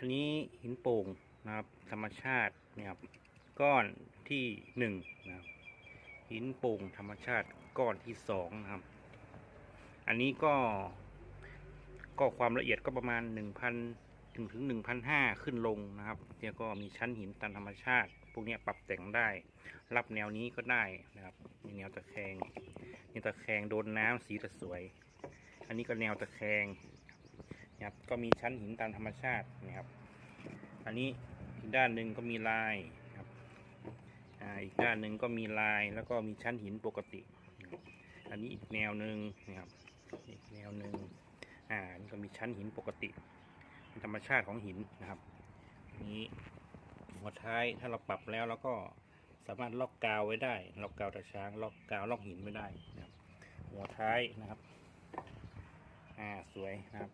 อันนี้หินโป่งนะครับ ธรรมชาตินะครับก้อนที่หนึ่งนะครับหินโป่งธรรมชาติก้อนที่สองนะครับ อันนี้ก็ก็ความละเอียดก็ประมาณหนึ่งพันถึงถึงหนึ่งพันห้าขึ้นลงนะครับแล้วก็มีชั้นหินตามธรรมชาติ พวกนี้ปรับแต่งได้ รับแนวนี้ก็ได้นะครับ มีแนวตะแคงนี่ตะแคงโดนน้ำสีจะสวย อันนี้ก็แนวตะแคง นะครับ ก็มีชั้นหินตามธรรมชาตินะครับ อันนี้อีกด้านหนึ่งก็มีลายครับอ่าอีกด้านหนึ่งก็มีลายแล้วก็มีชั้นหินปกติ อันนี้อีกแนวหนึ่งนะครับอีกแนวหนึ่งอ่านี่ก็มีชั้นหินปกติธรรมชาติของหินนะครับนี้หัวท้ายถ้าเราปรับแล้วเราก็สามารถล็อกกาวไว้ได้ ล็อกกาวตะช้างล็อกกาวล็อกหินไว้ได้นะครับ หัวท้ายนะครับ อ่าสวยนะครับ